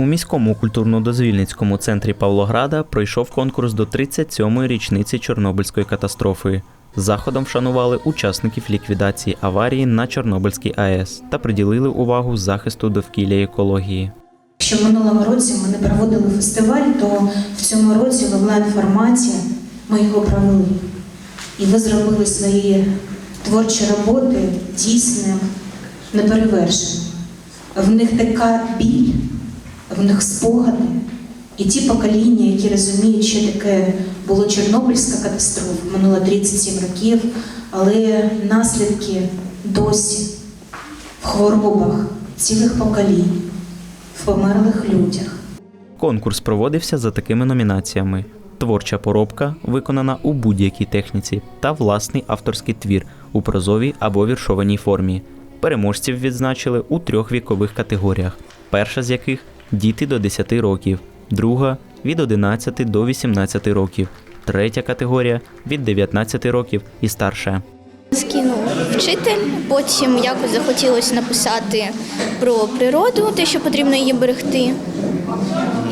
У міському культурно-дозвільницькому центрі Павлограда пройшов конкурс до 37-ї річниці Чорнобильської катастрофи. Заходом вшанували учасників ліквідації аварії на Чорнобильській АЕС та приділили увагу захисту довкілля і екології. Якщо в минулому році ми не проводили фестиваль, то в цьому році в онлайн-форматі ми його провели. І ви зробили свої творчі роботи дійсним, неперевершеним. В них така біль, в них спогади. І ті покоління, які розуміють, що таке була Чорнобильська катастрофа, минуло 37 років, але наслідки досі в хворобах цілих поколінь в померлих людях. Конкурс проводився за такими номінаціями: творча поробка, виконана у будь-якій техніці, та власний авторський твір у прозовій або віршованій формі. Переможців відзначили у трьох вікових категоріях. Перша з яких діти до 10 років, друга від 11 до 18 років, третя категорія від 19 років і старше. Скинув вчитель, потім якось захотілося написати про природу, те, що потрібно її берегти.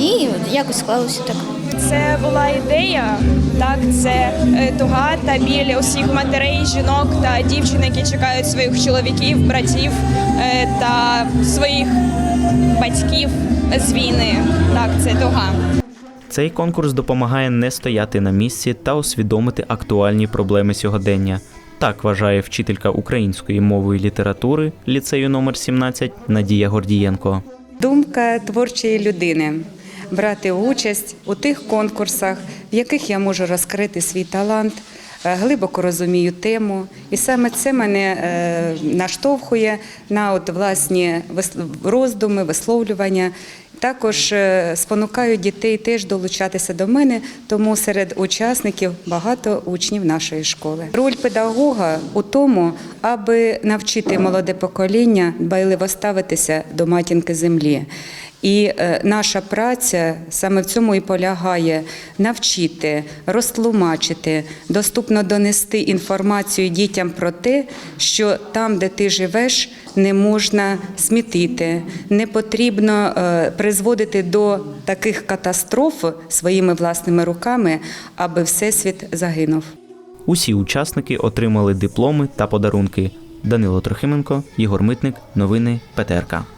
І якось склалося так. Це була ідея, так це е, туга та біль усіх матерей, жінок та дівчин, які чекають своїх чоловіків, братів е, та своїх батьків з війни. Так, це туга. Цей конкурс допомагає не стояти на місці та усвідомити актуальні проблеми сьогодення. Так вважає вчителька української мови і літератури ліцею номер 17 Надія Гордієнко. Думка творчої людини брати участь у тих конкурсах, в яких я можу розкрити свій талант, глибоко розумію тему, і саме це мене е, наштовхує на от власні роздуми, висловлювання. Також е, спонукаю дітей теж долучатися до мене, тому серед учасників багато учнів нашої школи. Роль педагога у тому, аби навчити молоде покоління дбайливо ставитися до матінки землі. І е, наша праця саме в цьому і полягає навчити, розтлумачити, доступно донести інформацію дітям про те, що там, де ти живеш, не можна смітити, не потрібно е, призводити до таких катастроф своїми власними руками, аби всесвіт загинув. Усі учасники отримали дипломи та подарунки. Данило Трохименко, Єгор Митник, новини ПТРК.